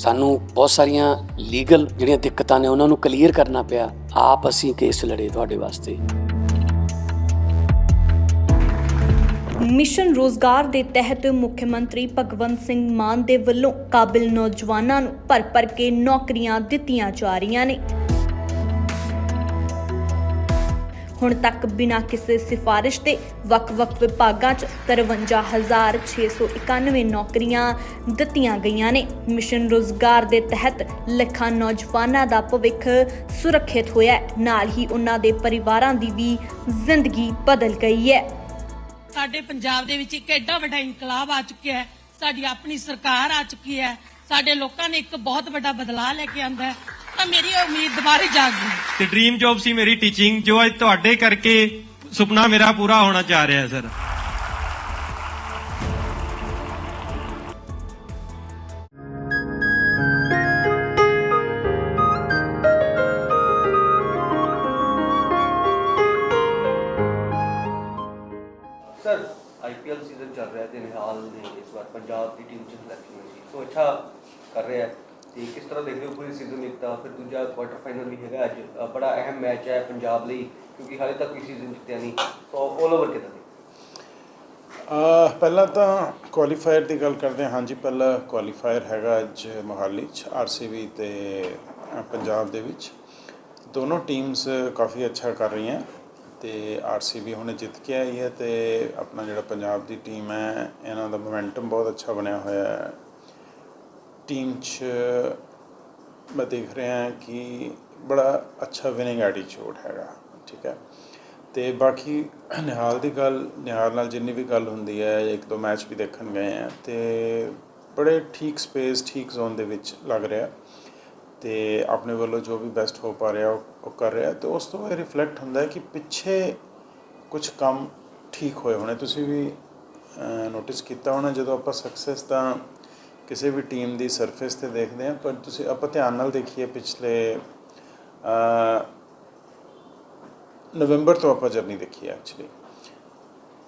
ਸਾਨੂੰ ਬਹੁਤ ਸਾਰੀਆਂ ਲੀਗਲ ਜਿਹੜੀਆਂ ਦਿੱਕਤਾਂ ਨੇ ਉਹਨਾਂ ਨੂੰ ਕਲੀਅਰ ਕਰਨਾ ਪਿਆ। ਆਪ ਅਸੀਂ ਕੇਸ ਲੜੇ ਤੁਹਾਡੇ ਵਾਸਤੇ। ਮਿਸ਼ਨ ਰੋਜ਼ਗਾਰ ਦੇ ਤਹਿਤ ਮੁੱਖ ਮੰਤਰੀ ਭਗਵੰਤ ਸਿੰਘ ਮਾਨ ਦੇ ਵੱਲੋਂ ਕਾਬਿਲ ਨੌਜਵਾਨਾਂ ਨੂੰ ਭਰ ਭਰ ਕੇ ਨੌਕਰੀਆਂ ਦਿੱਤੀਆਂ ਜਾ ਰਹੀਆਂ ਨੇ। ਹੁਣ ਤੱਕ ਬਿਨਾਂ ਕਿਸੇ ਸਿਫਾਰਿਸ਼ ਦੇ ਵੱਖ-ਵੱਖ ਵਿਭਾਗਾਂ 'ਚ 53691 ਨੌਕਰੀਆਂ ਦਿੱਤੀਆਂ ਗਈਆਂ ਨੇ। ਮਿਸ਼ਨ ਰੋਜ਼ਗਾਰ ਦੇ ਤਹਿਤ ਲੱਖਾਂ ਨੌਜਵਾਨਾਂ ਦਾ ਭਵਿੱਖ ਸੁਰੱਖਿਅਤ ਹੋਇਆ ਹੈ। ਨਾਲ ਹੀ ਉਹਨਾਂ ਦੇ ਪਰਿਵਾਰਾਂ ਦੀ ਵੀ ਜ਼ਿੰਦਗੀ ਬਦਲ ਗਈ ਹੈ। ਸਾਡੇ ਪੰਜਾਬ ਦੇ ਵਿੱਚ ਇੱਕ ਐਡਾ ਵੱਡਾ ਇਨਕਲਾਬ ਆ ਚੁੱਕਿਆ ਹੈ। ਸਾਡੀ ਆਪਣੀ ਸਰਕਾਰ ਆ ਚੁੱਕੀ ਹੈ। ਸਾਡੇ ਲੋਕਾਂ ਨੇ ਇੱਕ ਬਹੁਤ ਵੱਡਾ ਬਦਲਾਅ ਲੈ ਕੇ ਆਂਦਾ ਹੈ। ਤਾਂ ਮੇਰੀ ਉਮੀਦ ਦੁਬਾਰੇ ਜਾਗ ਗਈ। ਤੇ ਡ੍ਰੀਮ ਜੌਬ ਸੀ ਮੇਰੀ ਟੀਚਿੰਗ ਜੋ ਅੱਜ ਤੁਹਾਡੇ ਕਰਕੇ ਸੁਪਨਾ ਮੇਰਾ ਪੂਰਾ ਹੋਣਾ ਜਾ ਰਿਹਾ ਹੈ ਸਰ ਸਰ ਆਈਪੀਐਲ ਸੀਜ਼ਨ ਚੱਲ ਰਿਹਾ ਤੇ ਨਿਹਾਲ ਨੇ ਇਸ ਵਾਰ ਪੰਜਾਬ ਦੀ ਟੀਮ ਚ ਸਿਲੈਕਸ਼ਨ ਹੋਈ ਸੀ। ਸੋ ਅੱਛਾ ਕਰ ਰਿਹਾ ਹੈ। ਤੇ ਕਿਸ ਤਰ੍ਹਾਂ ਦੇਖਦੇ ਹੋ ਪੂਰੀ ਸੀਜ਼ਨ ਇੱਕ ਤਾਂ ਫਿਰ ਦੂਜਾ ਕੁਆਟਰ ਫਾਈਨਲ ਵੀ ਹੈਗਾ ਅੱਜ। ਅ, ਬੜਾ ਅਹਿਮ ਮੈਚ ਹੈ ਪੰਜਾਬ ਲਈ ਕਿਉਂਕਿ ਹਾਲੇ ਤੱਕ ਕੋਈ ਸੀਜ਼ਨ ਜਿੱਤਿਆ ਨਹੀਂ। ਸੋ ਆਲ ਓਵਰ ਕਿਦਾਂ ਅਹ ਪਹਿਲਾਂ ਤਾਂ ਕੁਆਲੀਫਾਇਰ ਦੀ ਗੱਲ ਕਰਦੇ ਹਾਂ। ਹਾਂਜੀ ਪਹਿਲਾ ਕੁਆਲੀਫਾਇਰ ਹੈਗਾ ਅੱਜ ਮੋਹਾਲੀ ਚ ਆਰਸੀਬੀ ਤੇ ਅਹ ਪੰਜਾਬ ਦੇ ਵਿੱਚ। ਦੋਨੋਂ ਟੀਮਸ ਕਾਫੀ ਅੱਛਾ ਕਰ ਰਹੀਆਂ। ਤੇ ਆਰਸੀਬੀ ਹੁਣੇ ਜਿੱਤ ਕੇ ਆਈ ਹੈ ਤੇ ਆਪਣਾ ਜਿਹੜਾ ਪੰਜਾਬ ਦੀ ਟੀਮ ਹੈ ਇਹਨਾਂ ਦਾ ਮੋਮੈਂਟਮ ਬਹੁਤ ਅੱਛਾ ਬਣਿਆ ਹੋਇਆ ਹੈ। ਟੀਮ 'ਚ ਮੈਂ ਦੇਖ ਰਿਹਾ ਕਿ ਬੜਾ ਅੱਛਾ ਵਿਨਿੰਗ ਐਟੀਟਿਊਡ ਹੈਗਾ, ਠੀਕ ਹੈ। ਤੇ ਬਾਕੀ ਨਿਹਾਲ ਦੀ ਗੱਲ, ਨਿਹਾਲ ਨਾਲ ਜਿੰਨੀ ਵੀ ਗੱਲ ਹੁੰਦੀ ਹੈ, ਇੱਕ ਦੋ ਮੈਚ ਵੀ ਦੇਖਣ ਗਏ ਆ ਤੇ ਬੜੇ ਠੀਕ ਸਪੇਸ ਠੀਕ ਜ਼ੋਨ ਦੇ ਵਿੱਚ ਲੱਗ ਰਿਹਾ। ਤੇ ਆਪਣੇ ਵੱਲੋਂ ਜੋ ਵੀ ਬੈਸਟ ਹੋ ਪਾ ਰਿਹਾ, ਉਹ ਕਰ ਰਿਹਾ। ਤੇ ਉਸ ਤੋਂ ਇਹ ਰਿਫਲੈਕਟ ਹੁੰਦਾ ਹੈ ਕਿ ਪਿੱਛੇ ਕੁਝ ਕੰਮ ਠੀਕ ਹੋਏ ਹੋਣੇ। ਤੁਸੀਂ ਵੀ ਨੋਟਿਸ ਕੀਤਾ ਹੋਣਾ, ਜਦੋਂ ਆਪਾਂ ਸਕਸੈਸ ਤਾਂ ਕਿਸੇ ਵੀ ਟੀਮ ਦੀ ਸਰਫੇਸ ਤੇ ਦੇਖਦੇ ਹਾਂ, ਪਰ ਤੁਸੀਂ ਆਪਾਂ ਧਿਆਨ ਨਾਲ ਦੇਖੀਏ ਪਿਛਲੇ ਨਵੰਬਰ ਤੋਂ ਆਪਾਂ ਜਰਨੀ ਦੇਖੀ ਹੈ ਐਕਚੁਅਲੀ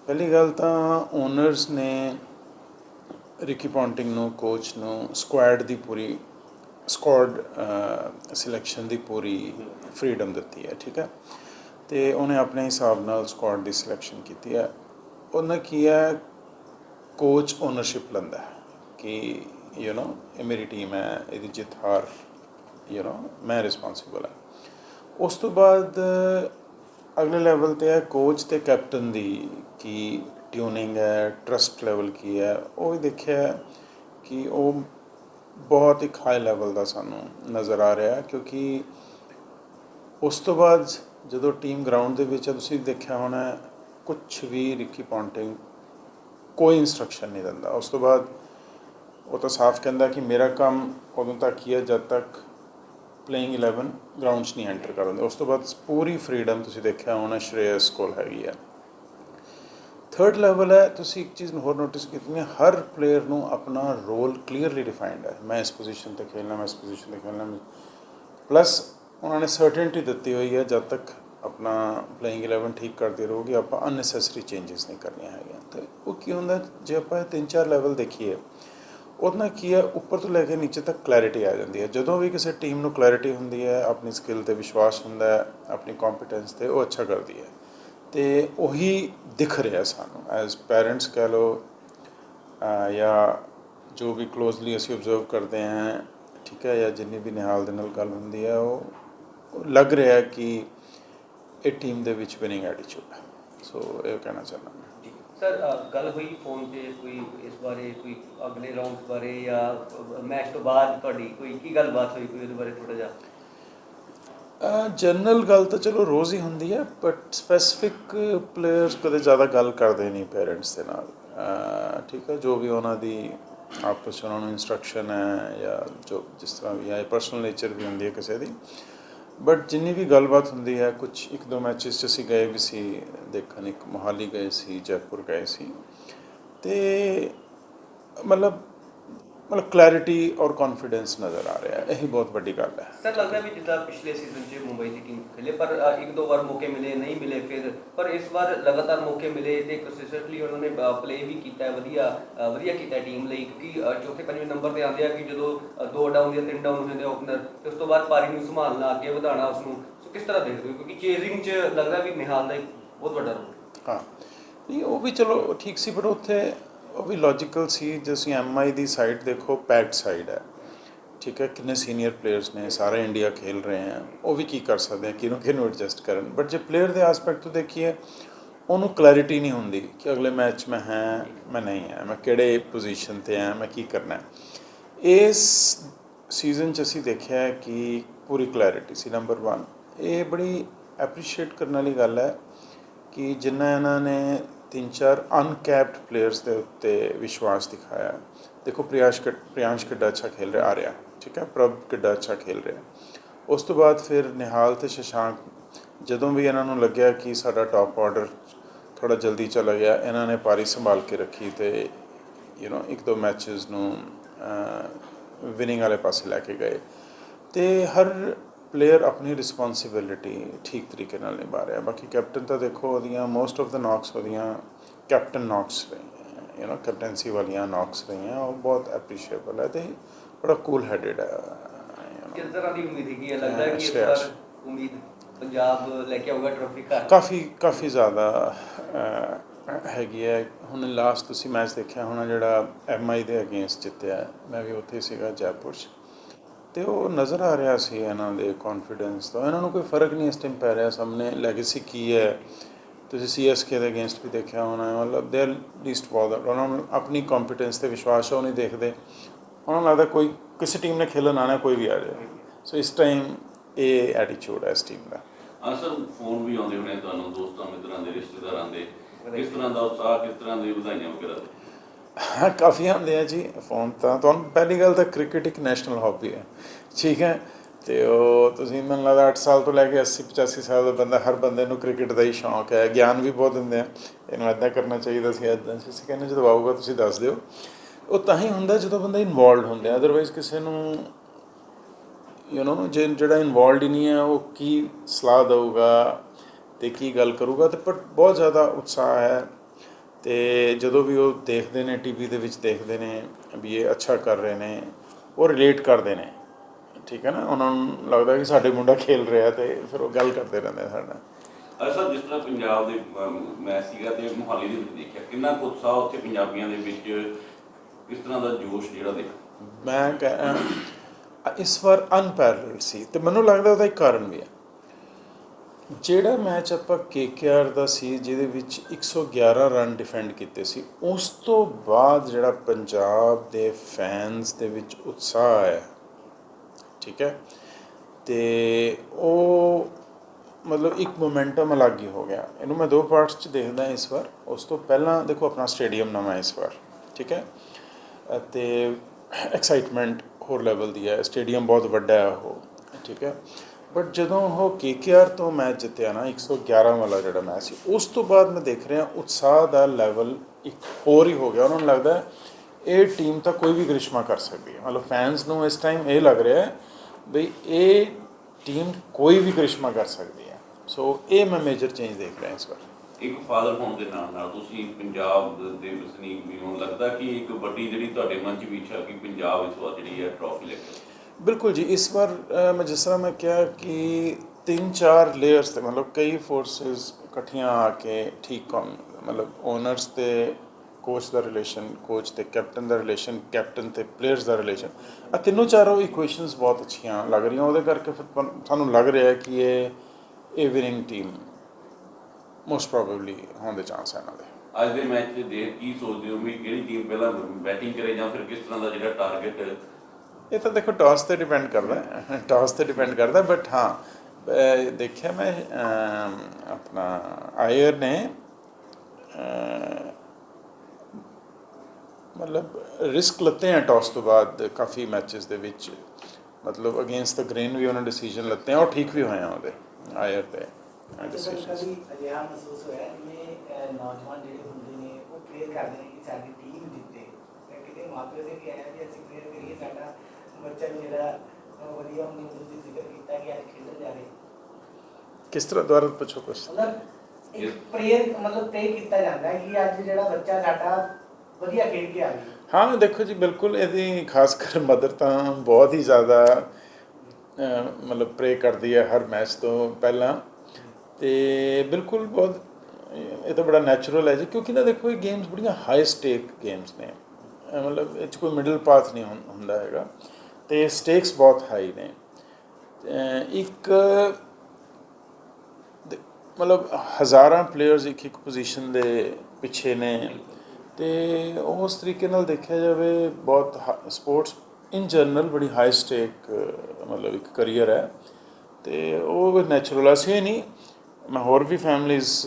ਪਹਿਲੀ ਗੱਲ ਤਾਂ ਓਨਰਸ ਨੇ ਰਿਕੀ ਪੌਂਟਿੰਗ ਨੂੰ ਕੋਚ ਨੂੰ ਸਕੁਐਡ ਦੀ ਪੂਰੀ ਸਕੁਐਡ ਸਿਲੈਕਸ਼ਨ ਦੀ ਪੂਰੀ ਫ੍ਰੀडम ਦਿੱਤੀ ਹੈ, ਠੀਕ ਹੈ? ਤੇ ਉਹਨੇ ਆਪਣੇ ਹਿਸਾਬ ਨਾਲ ਸਕੁਐਡ ਦੀ ਸਿਲੈਕਸ਼ਨ ਕੀਤੀ ਹੈ। ਉਹਨੇ ਕੀ ਹੈ? ਕੋਚ ਓਨਰਸ਼ਿਪ ਲੈਂਦਾ ਹੈ ਕਿ ਯੂ نو ਇਹ ਮੇਰੀ ਟੀਮ ਹੈ ਇਹਦੀ ਜਿੱਤ ਹਾਰ ਯੂ نو ਮੈਂ ਰਿਸਪਾਂਸਿਬਲ ਹਾਂ ਉਸ ਤੋਂ ਬਾਅਦ ਅਗਲੇ ਲੈਵਲ ਤੇ ਹੈ ਕੋਚ ਤੇ ਕੈਪਟਨ ਦੀ ਕੀ ਟਿਊਨਿੰਗ ਹੈ ਟਰਸਟ ਲੈਵਲ ਕੀ ਹੈ ਉਹ ਵੀ ਦੇਖਿਆ ਕਿ ਉਹ ਬਹੁਤ ਹੀ ਹਾਈ ਲੈਵਲ ਦਾ ਸਾਨੂੰ ਨਜ਼ਰ ਆ ਰਿਹਾ ਹੈ ਕਿਉਂਕਿ ਉਸ ਤੋਂ ਬਾਅਦ ਜਦੋਂ ਟੀਮ ਗਰਾਊਂਡ ਦੇ ਵਿੱਚ ਹੈ ਤੁਸੀਂ ਦੇਖਿਆ ਹੋਣਾ ਕੁਝ ਵੀ ਰਿੱਕੀ ਪੌਂਟਿੰਗ ਕੋਈ ਇਨਸਟਰਕਸ਼ਨ ਨਹੀਂ ਦਿੰਦਾ ਉਸ ਤੋਂ ਬਾਅਦ ਉਹ ਤਾਂ ਸਾਫ਼ ਕਹਿੰਦਾ ਕਿ ਮੇਰਾ ਕੰਮ ਉਦੋਂ ਤੱਕ ਹੀ ਹੈ ਜਦ ਤੱਕ ਪਲੇਇੰਗ 11 ਗਰਾਊਂਡ 'ਚ ਨਹੀਂ ਐਂਟਰ ਕਰਨ ਦੇ ਉਸ ਤੋਂ ਬਾਅਦ ਪੂਰੀ ਫ੍ਰੀडम ਤੁਸੀਂ ਦੇਖਿਆ ਹੋਣਾ ਸ਼੍ਰੇਯਸ ਕੋਲ ਹੈਗੀ ਹੈ ਥਰਡ ਲੈਵਲ ਹੈ, ਤੁਸੀਂ ਇੱਕ ਚੀਜ਼ ਨੂੰ ਹੋਰ ਨੋਟਿਸ ਕੀਤੀ ਹੈ, ਹਰ ਪਲੇਅਰ ਨੂੰ ਆਪਣਾ ਰੋਲ ਕਲੀਅਰਲੀ ਡਿਫਾਈਨਡ ਹੈ। ਮੈਂ ਇਸ ਪੋਜੀਸ਼ਨ ਤੇ ਖੇਲਣਾ, ਮੈਂ ਇਸ ਪੋਜੀਸ਼ਨ ਤੇ ਖੇਲਣਾ ਪਲੱਸ ਉਹਨਾਂ ਨੇ ਸਰਟਨਟੀ ਦਿੱਤੀ ਹੋਈ ਹੈ, ਜਦ ਤੱਕ ਆਪਣਾ ਪਲੇਇੰਗ 11 ਠੀਕ ਕਰਦੇ ਰਹੋਗੇ, ਆਪਾਂ ਅਨਨੈਸੈਸਰੀ ਚੇਂਜਸ ਨਹੀਂ ਕਰਨੀਆਂ ਹੈਗੀਆਂ। ਤੇ ਉਹ ਕੀ ਹੁੰਦਾ, ਜੇ ਆਪਾਂ ਇਹ ਤਿੰਨ ਚਾਰ ਲੈਵਲ ਦੇਖੀਏ ਉਹਦੇ ਨਾਲ ਕੀ ਹੈ, ਉੱਪਰ ਤੋਂ ਲੈ ਕੇ ਨੀਚੇ ਤੱਕ ਕਲੈਰਿਟੀ ਆ ਜਾਂਦੀ ਹੈ। ਜਦੋਂ ਵੀ ਕਿਸੇ ਟੀਮ ਨੂੰ ਕਲੈਰਿਟੀ ਹੁੰਦੀ ਹੈ, ਆਪਣੀ ਸਕਿੱਲ ਤੇ ਵਿਸ਼ਵਾਸ ਹੁੰਦਾ ਹੈ, ਆਪਣੀ ਕੰਪੀਟੈਂਸ ਤੇ ਉਹ ਅੱਛਾ ਕਰਦੀ ਹੈ। ਤੇ ਉਹੀ ਦਿਖ ਰਿਹਾ ਸਾਨੂੰ ਐਜ਼ ਪੇਰੈਂਟਸ ਕਹ ਲੋ ਜਾਂ ਜੋ ਵੀ ক্লোਜ਼ਲੀ ਅਸੀਂ ਆਬਜ਼ਰਵ ਕਰਦੇ ਹਾਂ, ਠੀਕ ਹੈ, ਜਾਂ ਜਿੰਨੀ ਵੀ ਨਿਹਾਲ ਦੇ ਨਾਲ ਗੱਲ ਹੁੰਦੀ ਹੈ, ਉਹ ਲੱਗ ਰਿਹਾ ਕਿ ਇਹ ਟੀਮ ਦੇ ਵਿੱਚ ਵਿਨਿੰਗ ਐਟੀਟਿਊਡ ਹੈ। ਸੋ ਇਹ ਕਹਿਣਾ ਚਾਹੁੰਦਾ ਮੈਂ। ਸਰ ਗੱਲ ਹੋਈ ਫੋਨ ਤੇ ਕੋਈ ਇਸ ਬਾਰੇ, ਕੋਈ ਅਗਲੇ ਰਾਉਂਡ ਬਾਰੇ ਜਾਂ ਮੈਚ ਤੋਂ ਬਾਅਦ ਤੁਹਾਡੀ ਕੋਈ ਕੀ ਗੱਲਬਾਤ ਹੋਈ ਕੋਈ ਉਹਦੇ ਬਾਰੇ ਥੋੜਾ ਜਿਹਾ? ਜਨਰਲ ਗੱਲ ਤਾਂ ਚਲੋ ਰੋਜ਼ ਹੀ ਹੁੰਦੀ ਹੈ ਬਟ ਸਪੈਸਿਫਿਕ ਪਲੇਅਰਸ ਕਦੇ ਜ਼ਿਆਦਾ ਗੱਲ ਕਰਦੇ ਨਹੀਂ ਪੇਰੈਂਟਸ ਦੇ ਨਾਲ। ਠੀਕ ਹੈ, ਜੋ ਵੀ ਉਹਨਾਂ ਦੀ ਆਪਸ 'ਚ ਉਹਨਾਂ ਨੂੰ ਇਨਸਟਰਕਸ਼ਨ ਹੈ ਜਾਂ ਜੋ ਜਿਸ ਤਰ੍ਹਾਂ ਵੀ ਹੈ ਪਰਸਨਲ ਨੇਚਰ ਵੀ ਹੁੰਦੀ ਹੈ ਕਿਸੇ ਦੀ। ਬਟ ਜਿੰਨੀ ਵੀ ਗੱਲਬਾਤ ਹੁੰਦੀ ਹੈ ਕੁਝ ਇੱਕ ਦੋ ਮੈਚਸ 'ਚ ਅਸੀਂ ਗਏ ਵੀ ਸੀ, ਦੇਖਣ ਇੱਕ ਮੋਹਾਲੀ ਗਏ ਸੀ, ਜੈਪੁਰ ਗਏ ਸੀ। ਤੇ ਮਤਲਬ ਮਤਲਬ ਕਲੈਰਿਟੀ ਔਰ ਕੌਨਫੀਡੈਂਸ ਨਜ਼ਰ ਆ ਰਿਹਾ ਹੈ। ਇਹੀ ਬਹੁਤ ਵੱਡੀ ਗੱਲ ਹੈ। ਸਰ ਲੱਗਦਾ ਵੀ ਜਿੱਦਾਂ ਪਿਛਲੇ ਸੀਜ਼ਨ 'ਚ ਮੁੰਬਈ ਦੀ ਟੀਮ ਖੇਲੇ ਪਰ ਇੱਕ ਦੋ ਵਾਰ ਮੌਕੇ ਮਿਲੇ ਨਹੀਂ ਮਿਲੇ ਫਿਰ। ਪਰ ਇਸ ਵਾਰ ਲਗਾਤਾਰ ਮੌਕੇ ਮਿਲੇ ਤੇ ਕੰਸਿਸਟੈਂਟਲੀ ਉਹਨਾਂ ਨੇ ਪਲੇ ਵੀ ਕੀਤਾ ਹੈ ਵਧੀਆ ਵਧੀਆ ਕੀਤਾ ਟੀਮ ਲਈ। ਕਿਉਂਕਿ ਚੌਥੇ ਪੰਜਵੇਂ ਨੰਬਰ ਤੇ ਆਉਂਦੇ ਆ ਕਿ ਜਦੋਂ ਦੋ ਡਾਊਨ ਜਾਂ ਤਿੰਨ ਡਾਊਨ ਹੁੰਦੇ ਓਪਨਰ ਤੇ ਉਸ ਤੋਂ ਬਾਅਦ ਪਾਰੀ ਨੂੰ ਸੰਭਾਲਣਾ ਅੱਗੇ ਵਧਾਉਣਾ ਉਸ ਨੂੰ ਸੋ ਕਿਸ ਤਰ੍ਹਾਂ ਦੇਖਦੇ ਹੋ? ਕਿਉਂਕਿ ਚੇਜ਼ਿੰਗ 'ਚ ਲੱਗਦਾ ਵੀ ਨਿਹਾਲ ਦਾ ਇੱਕ ਬਹੁਤ ਵੱਡਾ ਰੋਲ ਹਾਂ। ਨਹੀਂ ਉਹ ਵੀ ਚਲੋ ਠੀਕ ਸੀ ਪਰ ਉੱਥੇ ਉਹ ਵੀ ਲੌਜੀਕਲ ਸੀ ਜੇ ਤੁਸੀਂ ਐਮਆਈ ਦੀ ਸਾਈਡ ਦੇਖੋ ਪੈਕਡ ਸਾਈਡ ਹੈ। ਠੀਕ ਹੈ, ਕਿੰਨੇ ਸੀਨੀਅਰ ਪਲੇਅਰਸ ਨੇ, ਸਾਰਾ ਇੰਡੀਆ ਖੇਲ ਰਹੇ ਹੈ। ਉਹ ਵੀ ਕੀ ਕਰ ਸਕਦੇ ਆ ਕਿਹਨੂੰ ਕਿਹਨੂੰ ਐਡਜਸਟ ਕਰਨ। ਬਟ ਜੇ ਪਲੇਅਰ ਦੇ ਐਸਪੈਕਟ ਤੋਂ ਦੇਖੀਏ, ਉਹਨੂੰ ਕਲੈਰਿਟੀ ਨਹੀਂ ਹੁੰਦੀ ਕਿ ਅਗਲੇ ਮੈਚ ਮੈਂ ਹੈ, ਮੈਂ ਨਹੀਂ ਹੈ, ਮੈਂ ਕਿਹੜੇ ਪੋਜੀਸ਼ਨ ਤੇ ਹਾਂ, ਮੈਂ ਕੀ ਕਰਨਾ ਹੈ। ਇਸ ਸੀਜ਼ਨ ਚ ਅਸੀਂ ਦੇਖਿਆ ਕਿ ਪੂਰੀ ਕਲੈਰਿਟੀ ਸੀ ਨੰਬਰ 1 ਇਹ ਬੜੀ ਐਪਰੀਸ਼ੀਏਟ ਕਰਨ ਵਾਲੀ ਗੱਲ ਹੈ ਕਿ ਜਿੰਨਾ ਇਹਨਾਂ ਨੇ ਤਿੰਨ ਚਾਰ ਅਨਕੈਪਡ ਪਲੇਅਰਸ ਦੇ ਉੱਤੇ ਵਿਸ਼ਵਾਸ ਦਿਖਾਇਆ। ਦੇਖੋ, ਪ੍ਰਿਆਸ਼ ਕੱਟ ਪ੍ਰਿਆੰਸ਼ ਕਿੱਡਾ ਅੱਛਾ ਖੇਲ ਰਿਹਾ, ਆ ਰਿਹਾ, ਠੀਕ ਹੈ? ਪ੍ਰਭ ਕਿੱਡਾ ਅੱਛਾ ਖੇਲ ਰਿਹਾ। ਉਸ ਤੋਂ ਬਾਅਦ ਫਿਰ ਨਿਹਾਲ ਤੇ ਸ਼ਸ਼ਾਂਕ, ਜਦੋਂ ਵੀ ਇਹਨਾਂ ਨੂੰ ਲੱਗਿਆ ਕਿ ਸਾਡਾ ਟਾਪ ਆਰਡਰ ਥੋੜਾ ਜਲਦੀ ਚਲਾ ਗਿਆ, ਇਹਨਾਂ ਨੇ ਪਾਰੀ ਸੰਭਾਲ ਕੇ ਰੱਖੀ ਤੇ ਯੂ نو ਇੱਕ ਦੋ ਮੈਚਸ ਨੂੰ ਵਿਨਿੰਗ ਵਾਲੇ ਪਾਸੇ ਲੈ ਕੇ ਗਏ। ਤੇ ਹਰ ਪਲੇਅਰ ਆਪਣੀ ਰਿਸਪੌਂਸਿਬਿਲਿਟੀ ਠੀਕ ਤਰੀਕੇ ਨਾਲ ਨਿਭਾ ਰਿਹਾ ਬਾਕੀ ਕੈਪਟਨ ਤਾਂ ਦੇਖੋ ਉਹਦੀਆਂ ਮੋਸਟ ਆਫ ਦਾ ਨੌਕਸ ਉਹਦੀਆਂ ਕੈਪਟਨ ਨੌਕਸ ਰਹੀਆਂ ਯੂ نو ਕੈਪਟਨਸੀ ਵਾਲੀਆਂ ਨੌਕਸ ਰਹੀਆਂ ਉਹ ਬਹੁਤ ਐਪਰੀਸ਼ੀਏਬਲ ਹੈ ਤੇ ਬੜਾ ਕੂਲ ਹੈਡਡ ਹੈ. ਕਿਸ ਤਰ੍ਹਾਂ ਦੀ ਉਮੀਦ ਹੈ ਲੱਗਦਾ ਹੈ ਕਿ ਇਸ। ਵਾਰ ਉਮੀਦ ਪੰਜਾਬ ਲੈ ਕੇ ਆਊਗਾ ਟਰੋਫੀ ਘਰ ਕਾਫੀ ਕਾਫੀ ਜ਼ਿਆਦਾ ਹੈਗੀ ਹੈ ਹੁਣ ਲਾਸਟ ਤੁਸੀਂ ਮੈਚ ਦੇਖਿਆ ਹੋਣਾ ਜਿਹੜਾ ਐਮਆਈ ਦੇ ਅਗੇਂਸਟ ਜਿੱਤਿਆ। ਮੈਂ ਵੀ ਉੱਥੇ ਸੀਗਾ ਜੈਪੁਰ 'ਚ ਤੇ ਉਹ ਨਜ਼ਰ ਆ ਰਿਹਾ ਸੀ ਇਹਨਾਂ ਦੇ ਕੌਨਫੀਡੈਂਸ ਤੋਂ। ਇਹਨਾਂ ਨੂੰ ਕੋਈ ਫ਼ਰਕ ਨਹੀਂ ਇਸ ਟਾਈਮ ਪੈ ਰਿਹਾ ਸਾਹਮਣੇ। ਲੈਗੇਸੀ ਕੀ ਹੈ? ਤੁਸੀਂ ਸੀਐਸਕੇ ਦੇ ਅਗੇਂਸਟ ਵੀ ਦੇਖਿਆ ਹੋਣਾ ਹੈ। ਮਤਲਬ ਦੇ ਲੀਸਟ ਬੋਦਰਡ ਉਹਨਾਂ ਨੂੰ ਆਪਣੀ ਕੰਪੀਟੈਂਸ ਤੇ ਵਿਸ਼ਵਾਸ ਹੈ ਉਹ ਨਹੀਂ ਦੇਖਦੇ। ਉਹਨਾਂ ਨੂੰ ਲੱਗਦਾ ਕੋਈ ਕਿਸੇ ਟੀਮ ਨੇ ਖੇਲਣ ਆਣਾ ਕੋਈ ਵੀ ਆ ਜਾਏ ਸੋ ਇਸ ਟਾਈਮ ਇਹ ਐਟੀਟਿਊਡ ਹੈ ਇਸ ਟੀਮ ਦਾ। ਹਾਂ ਫੋਨ ਵੀ ਆਉਂਦੇ ਹੋਣੇ ਤੁਹਾਨੂੰ, ਦੋਸਤਾਂ, ਮਿੱਤਰਾਂ ਦੇ, ਰਿਸ਼ਤੇਦਾਰਾਂ ਦੇ। ਕਿਸ ਤਰ੍ਹਾਂ ਦਾ ਉਤਸ਼ਾਹ, ਕਿਸ ਤਰ੍ਹਾਂ ਦੀ ਵਧਾਈਆਂ ਵਗੈਰਾ ਹਾਂ, ਕਾਫੀ ਆਉਂਦੇ ਆ ਜੀ, ਫੋਨ ਤਾਂ ਤੁਹਾਨੂੰ ਪਹਿਲੀ ਗੱਲ ਤਾਂ ਕ੍ਰਿਕਟ ਇੱਕ ਨੈਸ਼ਨਲ ਹੌਬੀ ਹੈ। ਠੀਕ ਹੈ? ਤੇ ਉਹ ਤੁਸੀਂ ਮੈਨੂੰ ਲੱਗਦਾ 8 ਸਾਲ ਤੋਂ ਲੈ ਕੇ 80 85 ਸਾਲ ਦਾ ਬੰਦਾ ਹਰ ਬੰਦੇ ਨੂੰ ਕ੍ਰਿਕਟ ਦਾ ਹੀ ਸ਼ੌਂਕ ਹੈ, ਗਿਆਨ ਵੀ ਬਹੁਤ ਦਿੰਦੇ ਆ। ਇਹਨੂੰ ਇਦਾਂ ਕਰਨਾ ਚਾਹੀਦਾ ਸੀ ਇਦਾਂ ਅਸੀਂ ਕਹਿੰਦੇ ਜਦੋਂ ਆਊਗਾ ਤੁਸੀਂ ਦੱਸ ਦਿਓ। ਉਹ ਤਾਂ ਹੀ ਹੁੰਦਾ ਜਦੋਂ ਬੰਦਾ ਇਨਵੋਲਡ ਹੁੰਦਾ ਅਦਰਵਾਈਜ਼ ਕਿਸੇ ਨੂੰ ਯੂ نو ਜੇ ਜਿਹੜਾ ਇਨਵੋਲਡ ਹੀ ਨਹੀਂ ਹੈ, ਉਹ ਕੀ ਸਲਾਹ ਦੇਊਗਾ ਤੇ ਕੀ ਗੱਲ ਕਰੂਗਾ, ਤੇ ਪਰ ਬਹੁਤ ਜ਼ਿਆਦਾ ਉਤਸ਼ਾਹ ਹੈ। ਤੇ ਜਦੋਂ ਵੀ ਉਹ ਦੇਖਦੇ ਨੇ ਟੀਵੀ ਦੇ ਵਿੱਚ ਦੇਖਦੇ ਨੇ ਵੀ ਇਹ ਅੱਛਾ ਕਰ ਰਹੇ ਨੇ ਉਹ ਰਿਲੇਟ ਕਰਦੇ ਨੇ। ਠੀਕ ਹੈ ਨਾ? ਉਹਨਾਂ ਨੂੰ ਲੱਗਦਾ ਕਿ ਸਾਡੇ ਮੁੰਡਾ ਖੇਲ ਰਿਹਾ ਤੇ ਫਿਰ ਉਹ ਗੱਲ ਕਰਦੇ ਰਹਿੰਦੇ ਸਾਡੇ ਨਾਲ। ਅਸਲ ਜਿਸ ਤਰ੍ਹਾਂ ਪੰਜਾਬ ਦੇ ਮੈਚ ਸੀਗਾ ਤੇ ਮੁਹਾਲੀ ਦੇ ਵਿੱਚ ਦੇਖਿਆ ਕਿੰਨਾ ਉਤਸ਼ਾਹ ਉੱਥੇ ਪੰਜਾਬੀਆਂ ਦੇ ਵਿੱਚ ਕਿਸ ਤਰ੍ਹਾਂ ਦਾ ਜੋਸ਼ ਜਿਹੜਾ ਦੇਖਿਆ? ਮੈਂ ਕਹਿ ਇਸ ਵਾਰ ਅਨਪੈਰਲਡ ਸੀ ਤੇ ਮੈਨੂੰ ਲੱਗਦਾ ਉਹਦਾ ਇੱਕ ਕਾਰਨ ਵੀ ਹੈ। ਜਿਹੜਾ ਮੈਚ ਆਪਾਂ ਕੇਕੇਆਰ ਦਾ ਸੀ, ਜਿਹਦੇ ਵਿੱਚ 111 ਰਨ ਡਿਫੈਂਡ ਕੀਤੇ ਸੀ, ਉਸ ਤੋਂ ਬਾਅਦ ਜਿਹੜਾ ਪੰਜਾਬ ਦੇ ਫੈਨਸ ਦੇ ਵਿੱਚ ਉਤਸ਼ਾਹ ਆਇਆ। ਠੀਕ ਹੈ? ਤੇ ਉਹ ਮਤਲਬ ਇੱਕ ਮੋਮੈਂਟਮ ਅਲੱਗ ਹੀ ਹੋ ਗਿਆ। ਇਹਨੂੰ ਮੈਂ ਦੋ ਪਾਰਟਸ 'ਚ ਦੇਖਦਾ ਇਸ ਵਾਰ। ਉਸ ਤੋਂ ਪਹਿਲਾਂ ਦੇਖੋ, ਆਪਣਾ ਸਟੇਡੀਅਮ ਨਵਾਂ ਇਸ ਵਾਰ। ਠੀਕ ਹੈ? ਅਤੇ ਐਕਸਾਈਟਮੈਂਟ ਹੋਰ ਲੈਵਲ ਦੀ ਹੈ। ਸਟੇਡੀਅਮ ਬਹੁਤ ਵੱਡਾ ਹੈ ਉਹ। ਠੀਕ ਹੈ? ਬਟ ਜਦੋਂ ਉਹ ਕੇਕੇਆਰ ਤੋਂ ਮੈਚ ਜਿੱਤਿਆ ਨਾ 111 ਵਾਲਾ ਜਿਹੜਾ ਮੈਚ ਸੀ, ਉਸ ਤੋਂ ਬਾਅਦ ਮੈਂ ਦੇਖ ਰਿਹਾ ਉਤਸ਼ਾਹ ਦਾ ਲੈਵਲ ਇੱਕ ਹੋਰ ਹੀ ਹੋ ਗਿਆ। ਉਹਨਾਂ ਨੂੰ ਲੱਗਦਾ ਇਹ ਟੀਮ ਤਾਂ ਕੋਈ ਵੀ ਕ੍ਰਿਸ਼ਮਾ ਕਰ ਸਕਦੀ ਹੈ। ਮਤਲਬ ਫੈਨਸ ਨੂੰ ਇਸ ਟਾਈਮ ਇਹ ਲੱਗ ਰਿਹਾ ਹੈ ਬਈ ਇਹ ਟੀਮ ਕੋਈ ਵੀ ਕ੍ਰਿਸ਼ਮਾ ਕਰ ਸਕਦੀ ਹੈ। ਸੋ ਇਹ ਮੈਂ ਮੇਜਰ ਚੇਂਜ ਦੇਖ ਰਿਹਾ ਇਸ ਵਾਰ। ਇੱਕ ਫਾਦਰ ਹੋਣ ਦੇ ਨਾਲ ਨਾਲ ਤੁਸੀਂ ਪੰਜਾਬ ਦੇ ਵਸਨੀਕ ਵੀ ਹੋ ਲੱਗਦਾ ਕਿ ਇੱਕ ਵੱਡੀ ਜਿਹੜੀ ਤੁਹਾਡੇ ਮਨ 'ਚ ਇੱਛਾ ਕਿ ਪੰਜਾਬ ਇਸ ਵਾਰ ਜਿਹੜੀ ਹੈ ਟਰੋਫੀ ਲੈ ਕੇ ਬਿਲਕੁਲ ਜੀ, ਇਸ ਵਾਰ ਮੈਂ ਜਿਸ ਤਰ੍ਹਾਂ ਮੈਂ ਕਿਹਾ ਕਿ ਤਿੰਨ ਚਾਰ ਲੇਅਰਸ ਤੇ ਮਤਲਬ ਕਈ ਫੋਰਸਸ ਇਕੱਠੀਆਂ ਆ ਕੇ ਠੀਕ ਕੰਮ, ਮਤਲਬ ਓਨਰਸ ਤੇ ਕੋਚ ਦਾ ਰਿਲੇਸ਼ਨ ਕੋਚ ਤੇ ਕੈਪਟਨ ਦਾ ਰਿਲੇਸ਼ਨ ਕੈਪਟਨ ਤੇ ਪਲੇਅਰਸ ਦਾ ਰਿਲੇਸ਼ਨ ਆ ਤਿੰਨੋਂ ਚਾਰੋਂ ਇਕੁਏਸ਼ਨਸ ਬਹੁਤ ਅੱਛੀਆਂ ਲੱਗ ਰਹੀਆਂ। ਉਹਦੇ ਕਰਕੇ ਫਿਰ ਪਨ- ਸਾਨੂੰ ਲੱਗ ਰਿਹਾ ਹੈ ਕਿ ਇਹ ਇਹ ਵਿਨਿੰਗ ਟੀਮ ਮੋਸਟ ਪ੍ਰੋਬੇਬਲੀ ਹੋਣ ਦੇ ਚਾਂਸ ਹੈ ਇਹਨਾਂ ਦੇ। ਅੱਜ ਦੇ ਮੈਚ ਦੇ ਦੇਖ ਕੀ ਸੋਚਦੇ ਹੋ ਵੀ ਕਿਹੜੀ ਟੀਮ ਪਹਿਲਾਂ ਬੈਟਿੰਗ ਕਰੇ ਜਾਂ ਫਿਰ ਕਿਸ ਤਰ੍ਹਾਂ ਦਾ ਜਿਹੜਾ ਟਾਰਗੇਟ ਇਹ ਤਾਂ ਦੇਖੋ ਟਾਸ ਤੇ ਡਿਪੈਂਡ ਕਰਦਾ ਹੈ ਟਾਸ ਤੇ ਡਿਪੈਂਡ ਕਰਦਾ ਬਟ ਹਾਂ ਦੇਖਿਆ ਮੈਂ ਆਪਣਾ ਆਇਰ ਨੇ ਮਤਲਬ ਰਿਸਕ ਲੱਤੇ ਆ ਟਾਸ ਤੋਂ ਬਾਅਦ ਕਾਫੀ ਮੈਚਸ ਦੇ ਵਿੱਚ। ਮਤਲਬ ਅਗੇਂਸਟ ਦ ਗ੍ਰੇਨ ਵੀ ਉਹਨਾਂ ਡਿਸੀਜਨ ਲੱਤੇ ਆ ਉਹ ਠੀਕ ਵੀ ਹੋਏ ਆ ਉਹਦੇ ਆਇਰ ਤੇ ਡਿਸੀਜਨ ਡਿਸੀਜਨ ਕਦੀ ਅਜਿਹਾ ਮਹਿਸੂਸ ਹੋਇਆ ਜਿਵੇਂ ਅਹ, ਨੌਜਵਾਨ ਜਿਹੜੇ ਹੁੰਦੇ ਨੇ ਉਹ ਪ੍ਰੇਅਰ ਕਰਦੇ ਨੇ ਕਿ ਸਾਡੀ ਟੀਮ ਜਿੱਤੇ। ਤੇ ਕਿਤੇ ਮਾਪਿਆਂ ਦੇ ਵੀ ਆਇਆ ਵੀ ਅਸੀਂ ਪ੍ਰੇਅਰ ਬੱਚਾ ਵੀ ਜਿਹੜਾ ਅਹ, ਵਧੀਆ ਉਮੀਦ ਤੁਸੀਂ ਜ਼ਿਕਰ ਕੀਤਾ ਕਿ ਅੱਜ ਖੇਡਣ ਜਾ ਰਹੇ। ਕਿਸ ਤਰ੍ਹਾਂ ਦੁਬਾਰਾ ਪੁੱਛੋ ਕੁਐਸਚਨ ਮਤਲਬ ਇੱਕ ਪ੍ਰੇਅਰ ਮਤਲਬ ਪ੍ਰੇ ਕੀਤਾ ਜਾਂਦਾ ਹੈ ਕਿ ਅੱਜ ਜਿਹੜਾ ਬੱਚਾ ਸਾਡਾ ਵਧੀਆ ਖੇਡ ਕੇ ਆ ਗਿਆ। ਹਾਂ ਦੇਖੋ ਜੀ ਬਿਲਕੁਲ ਇਹਦੀ ਖਾਸ ਕਰ ਮਦਰ ਤਾਂ ਬਹੁਤ ਹੀ ਜ਼ਿਆਦਾ ਮਤਲਬ ਪ੍ਰੇ ਕਰਦੀ ਹੈ ਹਰ ਮੈਚ ਤੋਂ ਪਹਿਲਾਂ। ਤੇ ਬਿਲਕੁਲ ਬਹੁਤ ਇਹ ਤਾਂ ਬੜਾ ਨੈਚੁਰਲ ਹੈ ਜੀ ਕਿਉਂਕਿ ਨਾ ਦੇਖੋ ਇਹ ਗੇਮਸ ਬੜੀਆਂ ਹਾਈ ਸਟੇਕ ਗੇਮਸ ਨੇ। ਮਤਲਬ ਇਹ 'ਚ ਕੋਈ ਮਿਡਲ ਪਾਥ ਨਹੀਂ ਹੁੰਦਾ ਹੈਗਾ। ਤੇ ਸਟੇਕਸ ਬਹੁਤ ਹਾਈ ਨੇ। ਇੱਕ ਮਤਲਬ ਹਜ਼ਾਰਾਂ ਪਲੇਅਰਸ ਇੱਕ ਇੱਕ ਪੋਜੀਸ਼ਨ ਦੇ ਪਿੱਛੇ ਨੇ ਤੇ ਉਸ ਤਰੀਕੇ ਨਾਲ ਦੇਖਿਆ ਜਾਵੇ ਬਹੁਤ ਸਪੋਰਟਸ ਇਨ ਜਨਰਲ ਬੜੀ ਹਾਈ ਸਟੇਕ ਮਤਲਬ ਇੱਕ ਕੈਰੀਅਰ ਹੈ ਤੇ ਉਹ ਨੈਚੁਰਲ ਅਸੀਂ ਨਹੀਂ, ਮੈਂ ਹੋਰ ਵੀ ਫੈਮਲੀਜ਼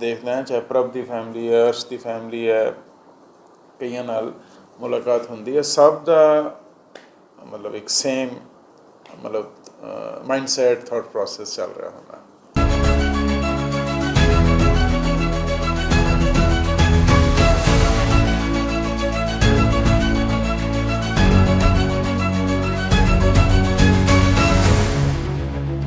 ਦੇਖਦਾ ਹਾਂ, ਚਾਹੇ ਪ੍ਰਭ ਦੀ ਫੈਮਿਲੀ ਹੈ, ਅਰਸ਼ ਦੀ ਫੈਮਿਲੀ ਹੈ, ਕਈਆਂ ਨਾਲ ਮੁਲਾਕਾਤ ਹੁੰਦੀ ਹੈ। ਸਭ ਦਾ ਮਤਲਬ ਇੱਕ ਸੇਮ ਮਤਲਬ ਮਾਈਂਡਸੈਟ ਥਾਟ ਪ੍ਰੋਸੈਸ ਚੱਲ ਰਿਹਾ ਹੁੰਦਾ।